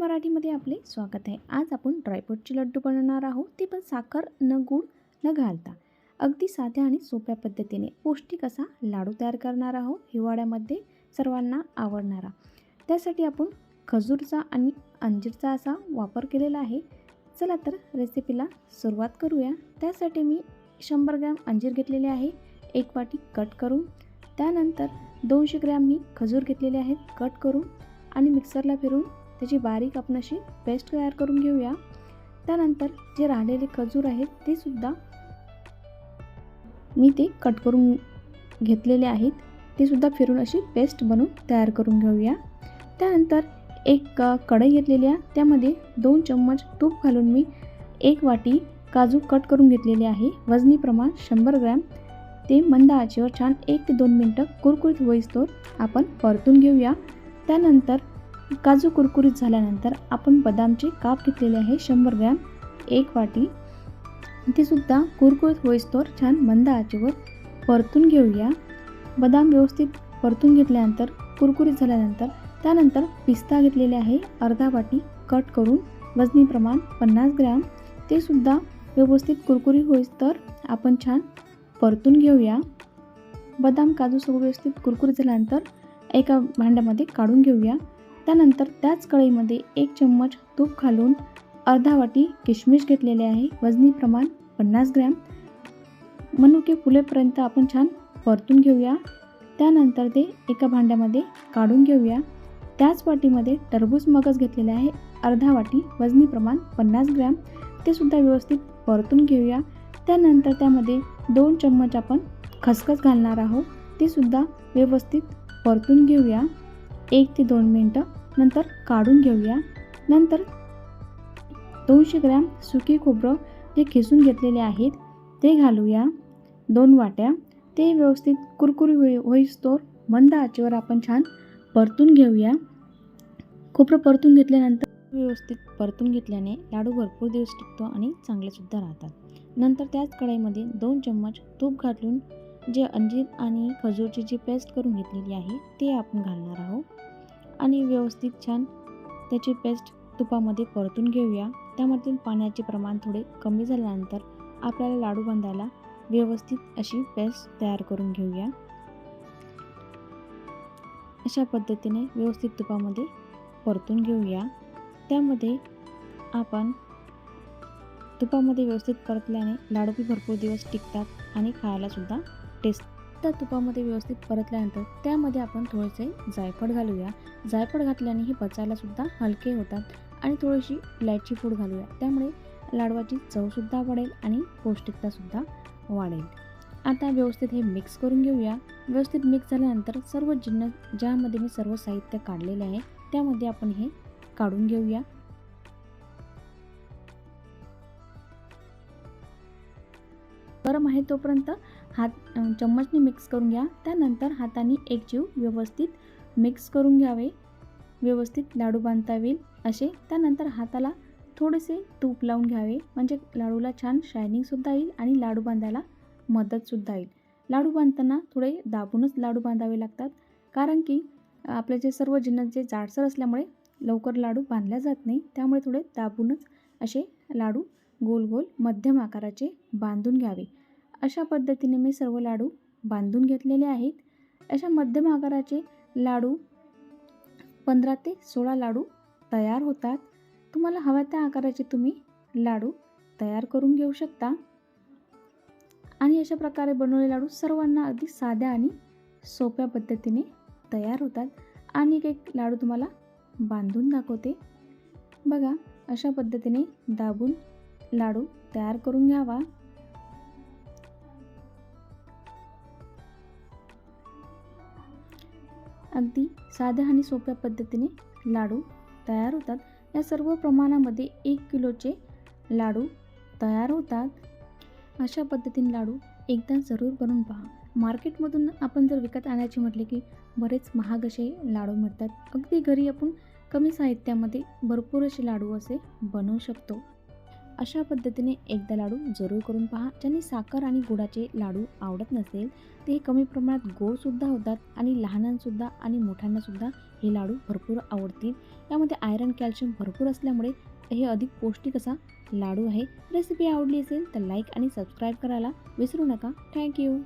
मराठीमध्ये आपले स्वागत आहे. आज आपण ड्रायफ्रूटचे लड्डू बनवणार आहोत. ते पण साखर न गूळ न घालता. अगदी साध्या आणि सोप्या पद्धतीने पौष्टिक असा लाडू तयार करणार आहोत. हिवाळ्यामध्ये सर्वांना आवडणारा. त्यासाठी आपण खजूरचा आणि अंजीरचा असा वापर केलेला आहे. चला तर रेसिपीला सुरुवात करूया. त्यासाठी मी शंभर ग्रॅम अंजीर घेतलेले आहे. एक वाटी कट करून त्यानंतर दोनशे ग्रॅम मी खजूर घेतलेले आहेत. कट करून आणि मिक्सरला फिरून त्याची बारीक आपण अशी पेस्ट तयार करून घेऊया. त्यानंतर जे राहिलेले खजूर आहेत ते सुद्धा मी ते कट करून घेतलेले आहेत. ते सुद्धा फिरून अशी पेस्ट बनवून तयार करून घेऊया. त्यानंतर एक कढई घेतलेली आहे. त्यामध्ये दोन चम्मच तूप घालून मी एक वाटी काजू कट करून घेतलेले आहे. वजनी प्रमाण शंभर ग्रॅम. ते मंद आचेवर छान एक ते दोन मिनटं कुरकुरीत होईस्तोर आपण परतून घेऊया. त्यानंतर काजू कुरकुरीत झाल्यानंतर आपण बदामचे काप घेतलेले आहे शंभर ग्रॅम एक वाटी. ते सुद्धा कुरकुरीत होईस्तोवर छान मंद आचेवर परतून घेऊया. बदाम व्यवस्थित परतून घेतल्यानंतर कुरकुरीत झाल्यानंतर त्यानंतर पिस्ता घेतलेले आहे अर्धा वाटी कट करून वजनी प्रमाण पन्नास ग्रॅम. ते सुद्धा व्यवस्थित कुरकुरी होईस्तर आपण छान परतून घेऊया. बदाम काजू सगळं व्यवस्थित कुरकुरीत झाल्यानंतर एका भांड्यामध्ये काढून घेऊया. त्यानंतर त्याच कढईमध्ये एक चम्मच तूप घालून अर्धा वाटी किशमिश घेतलेले आहे. वजनी प्रमाण पन्नास ग्रॅम. मनुके फुलेपर्यंत आपण छान परतून घेऊया. त्यानंतर ते एका भांड्यामध्ये काढून घेऊया. त्याच वाटीमध्ये टरबूज मगज घेतलेले आहे. अर्धा वाटी वजनी प्रमाण पन्नास ग्रॅम. ते सुद्धा व्यवस्थित परतून घेऊया. त्यानंतर त्यामध्ये दोन चम्मच आपण खसखस घालणार आहोत. ते सुद्धा व्यवस्थित परतून घेऊया. एक ते दोन मिनटं नंतर काढून घेऊया. नंतर दोनशे ग्रॅम सुके खोबरं जे खिसून घेतलेले आहेत ते घालूया. दोन वाट्या. ते व्यवस्थित कुरकुरी होई होईस्तोर मंद आचेवर आपण छान परतून घेऊया. खोबरं परतून घेतल्यानंतर व्यवस्थित परतून घेतल्याने लाडू भरपूर दिवस टिकतो आणि चांगलेसुद्धा राहतात. नंतर त्याच कढाईमध्ये दोन चम्मच तूप घालून जे अंजीर आणि खजूरची जी पेस्ट करून घेतलेली आहे ते आपण घालणार आहोत. आणि व्यवस्थित छान त्याची पेस्ट तुपामध्ये परतून घेऊया. त्यामधील पाण्याचे प्रमाण थोडे कमी झाल्यानंतर आपल्याला लाडू बांधायला व्यवस्थित अशी पेस्ट तयार करून घेऊया. अशा पद्धतीने व्यवस्थित तुपामध्ये परतून घेऊया. त्यामध्ये आपण तुपामध्ये व्यवस्थित परतल्याने लाडू भरपूर दिवस टिकतात आणि खायलासुद्धा टेस्ट त्या तुपामध्ये व्यवस्थित परतल्यानंतर त्यामध्ये आपण थोडेसे जायफळ घालूया. जायफळ घातल्याने हे पचायलासुद्धा हलके होतात आणि थोडीशी इलायची पूड घालूया. त्यामुळे लाडवाची चवसुद्धा वाढेल आणि पौष्टिकतासुद्धा वाढेल. आता व्यवस्थित हे मिक्स करून घेऊया. व्यवस्थित मिक्स झाल्यानंतर सर्व जिन्न ज्यामध्ये मी सर्व साहित्य काढलेले आहे त्यामध्ये आपण हे काढून घेऊया. गरम आहे तोपर्यंत हात चम्मचने मिक्स करून घ्या. त्यानंतर हाताने एकजीव व्यवस्थित मिक्स करून घ्यावे. व्यवस्थित लाडू बांधता येईल असे. त्यानंतर हाताला थोडेसे तूप लावून घ्यावे. म्हणजे लाडूला छान शायनिंगसुद्धा येईल आणि लाडू बांधायला मदतसुद्धा येईल. लाडू बांधताना थोडे दाबूनच लाडू बांधावे लागतात. कारण की आपले जे सर्व जिन्नस जे जाडसर असल्यामुळे लवकर लाडू बांधल्या जात नाही. त्यामुळे थोडे दाबूनच असे लाडू गोल गोल मध्यम आकाराचे बांधून घ्यावे. अशा पद्धतीने मी सर्व लाडू बांधून घेतलेले आहेत. अशा मध्यम आकाराचे लाडू पंधरा ते सोळा लाडू तयार होतात. तुम्हाला हव्या त्या आकाराचे तुम्ही लाडू तयार करून घेऊ शकता. आणि अशा प्रकारे बनवलेले लाडू सर्वांना अगदी साध्या आणि सोप्या पद्धतीने तयार होतात. आणि एक लाडू तुम्हाला बांधून दाखवते. बघा अशा पद्धतीने दाबून लाडू तयार करून घ्यावा. अगदी साध्या आणि सोप्या पद्धतीने लाडू तयार होतात. या सर्व प्रमाणामध्ये एक किलोचे लाडू तयार होतात. अशा पद्धतीने लाडू एकदा जरूर बनवून पहा. मार्केटमधून आपण जर विकत आणायचे म्हटले की बरेच महाग असे लाडू मिळतात. अगदी घरी आपण कमी साहित्यामध्ये भरपूर असे लाडू असे बनवू शकतो. अशा पद्धतीने एकदा लाडू जरूर करून पहा. ज्यांनी साखर आणि गुडाचे लाडू आवडत नसेल ते कमी प्रमाणात गोडसुद्धा होतात आणि लहानांसुद्धा आणि मोठ्यांनासुद्धा हे लाडू भरपूर आवडतील. यामध्ये आयरन कॅल्शियम भरपूर असल्यामुळे हे अधिक पौष्टिक असा लाडू आहे. रेसिपी आवडली असेल तर लाईक आणि सबस्क्राईब करायला विसरू नका. थँक्यू